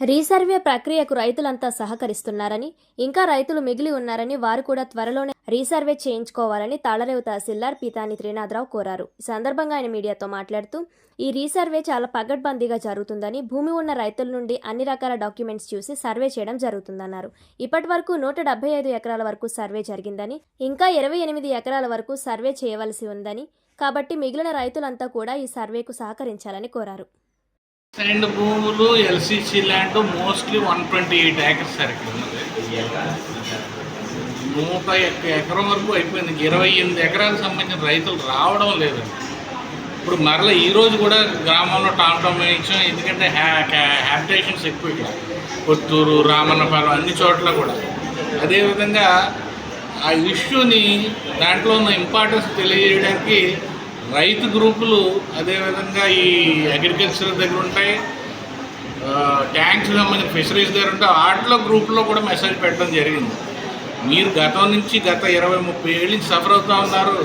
Resurvey ప్రక్రియకు రైతులంతా సహకరిస్తున్నారని ఇంకా రైతులు మిగిలి ఉన్నారని వారు కూడా త్వరలోనే రీసర్వే చేయించుకోవాలని తాళరేవు తహసీల్దార్ పీతాని త్రినాథరావు కోరారు. ఈ సందర్భంగా ఆయన మీడియాతో మాట్లాడుతూ ఈ రీసర్వే చాలా పగడ్బందీగా జరుగుతుందని భూమి ఉన్న రైతుల నుండి అన్ని రకాల డాక్యుమెంట్స్ చూసి సర్వే చేయడం జరుగుతుందన్నారు. ఇప్పటి వరకు నూట డెబ్బై ఐదు ఎకరాల వరకు సర్వే జరిగిందని ఇంకా ఇరవై ఎనిమిది ఎకరాల వరకు సర్వే చేయవలసి ఉందని కాబట్టి మిగిలిన రైతులంతా కూడా ఈ సర్వేకు సహకరించాలని కోరారు. అండ్ భూములు LCC land mostly one twenty eight acres సరికి నూట ఒక్క ఎకరం వరకు అయిపోయింది. ఇరవై ఎనిమిది ఎకరాలకు సంబంధించిన రైతులు రావడం లేదండి ఇప్పుడు మరలా ఈ రోజు కూడా గ్రామంలో టామ్ టామ్ వేయించాం. ఎందుకంటే హ్యా హ్యాబిటేషన్స్ ఎక్కువ ఇక్కడ. కొత్తూరు రామన్నపాలెం అన్ని చోట్ల కూడా. అదేవిధంగా ఆ ఇష్యూని దాంట్లో ఉన్న ఇంపార్టెన్స్ తెలియజేయడానికి రైతు గ్రూపులు అదేవిధంగా ఈ అగ్రికల్చర్ దగ్గర ఉంటాయి. ట్యాంక్స్ సంబంధించిన ఫిషరీస్ దగ్గర ఉంటాయి. వాటిలో గ్రూపులో కూడా మెసేజ్ పెట్టడం జరిగింది. మీరు గతం నుంచి గత ఇరవై ముప్పై ఏళ్ళ నుంచి సఫర్ అవుతూ ఉన్నారు.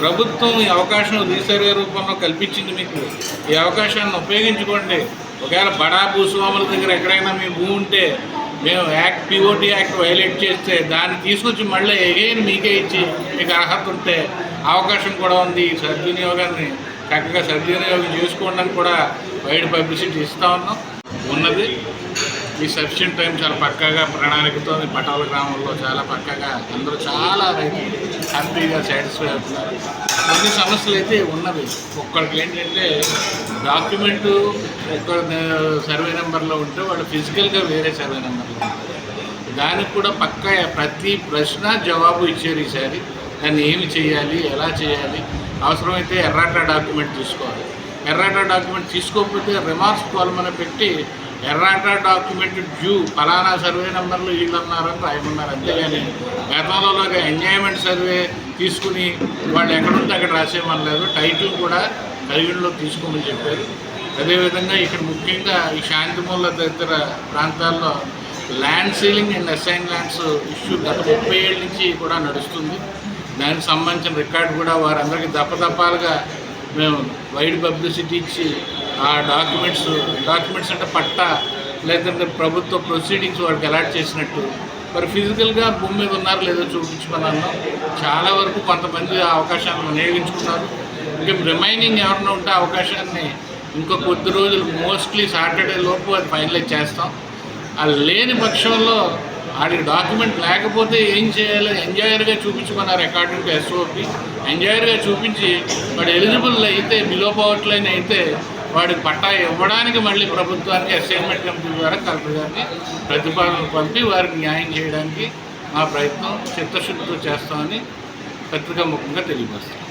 ప్రభుత్వం ఈ అవకాశం రీసర్వే రూపంలో కల్పించింది మీకు. ఈ అవకాశాన్ని ఉపయోగించుకోండి. ఒకవేళ బడా భూస్వాముల దగ్గర ఎక్కడైనా మీ భూమి ఉంటే మేము యాక్ట్ పిఓటి యాక్ట్ వైలేట్ చేస్తే దాన్ని తీసుకొచ్చి మళ్ళీ ఎగైన్ మీకే ఇచ్చి మీకు అర్హత ఉంటే అవకాశం కూడా ఉంది. ఈ సద్వినియోగాన్ని చక్కగా సద్వినియోగం చేసుకోవడానికి కూడా వైడ్ పబ్లిసిటీ ఇస్తూ ఉన్నాం. ఉన్నది ఈ సఫిషియంట్ టైం చాలా పక్కాగా ప్రణాళికతో పటాల గ్రామంలో చాలా పక్కాగా అందరూ చాలా రైతులు హ్యాపీగా సాటిస్ఫై అవుతున్నారు. కొన్ని సమస్యలు అయితే ఉన్నవి. ఒక్కరికి ఏంటంటే డాక్యుమెంటు ఒక్క సర్వే నెంబర్లో ఉంటే వాడు ఫిజికల్గా వేరే సర్వే నెంబర్లో ఉంటారు. దానికి కూడా పక్క ప్రతి ప్రశ్న జవాబు ఇచ్చారు ఈసారి. దాన్ని ఏమి చేయాలి? ఎలా చేయాలి? అవసరమైతే ఎర్రాటా డాక్యుమెంట్ తీసుకోవాలి. ఎర్రాటా డాక్యుమెంట్ తీసుకోకపోతే రిమార్క్స్ కాలమని పెట్టి ఎర్రాటా డాక్యుమెంట్ డ్యూ. ఫలానా సర్వే నెంబర్లు వీళ్ళన్నారని రాయమన్నారు. అంతేగాని గతంలోగా ఎంజాయ్మెంట్ సర్వే తీసుకుని వాళ్ళు ఎక్కడుంటే అక్కడ రాసేయమనలేదు టైటిల్ కూడా పరిగణలో తీసుకోమని చెప్పారు. అదేవిధంగా ఇక్కడ ముఖ్యంగా ఈ శాంతిమూల తదితర ప్రాంతాల్లో land ceiling and assign lands issue గత ముప్పై ఏళ్ళ నుంచి కూడా నడుస్తుంది. దానికి సంబంధించిన రికార్డు కూడా వారందరికీ దప్పదప్పాలుగా మేము వైడ్ పబ్లిసిటీ ఇచ్చి ఆ డాక్యుమెంట్స్ డాక్యుమెంట్స్ అంటే పట్టా లేదంటే ప్రభుత్వ ప్రొసీడింగ్స్ వాడికి అలాట్ చేసినట్టు. మరి ఫిజికల్గా భూమి మీద ఉన్నారో లేదో చూపించుకున్నాను చాలా వరకు కొంతమంది ఆ అవకాశాన్ని వినియోగించుకున్నారు. ఇంకా రిమైనింగ్ ఎవరన్నా ఉంటే అవకాశాన్ని ఇంకో కొద్ది రోజులు మోస్ట్లీ సాటర్డే లోపు అది ఫైనలైజ్ చేస్తాం. ఆ లేని పక్షంలో ఆడికి డాక్యుమెంట్ లేకపోతే ఏం చేయాలో ఎంజాయర్గా చూపించుకున్నారు అకార్డింగ్ టు ఎస్ఓపి ఎంజాయర్గా చూపించి వాడు ఎలిజిబుల్ అయితే బిలో పవర్టీ లైన్ అయితే వాడికి పట్టా ఇవ్వడానికి మళ్ళీ ప్రభుత్వానికి అసైన్మెంట్ కమిటీ ద్వారా కలెక్టర్ గారిని ప్రతిపాదనలు పంపి వారికి న్యాయం చేయడానికి మా ప్రయత్నం చిత్తశుద్ధితో చేస్తామని పత్రికా ముఖంగా తెలియపరుస్తాం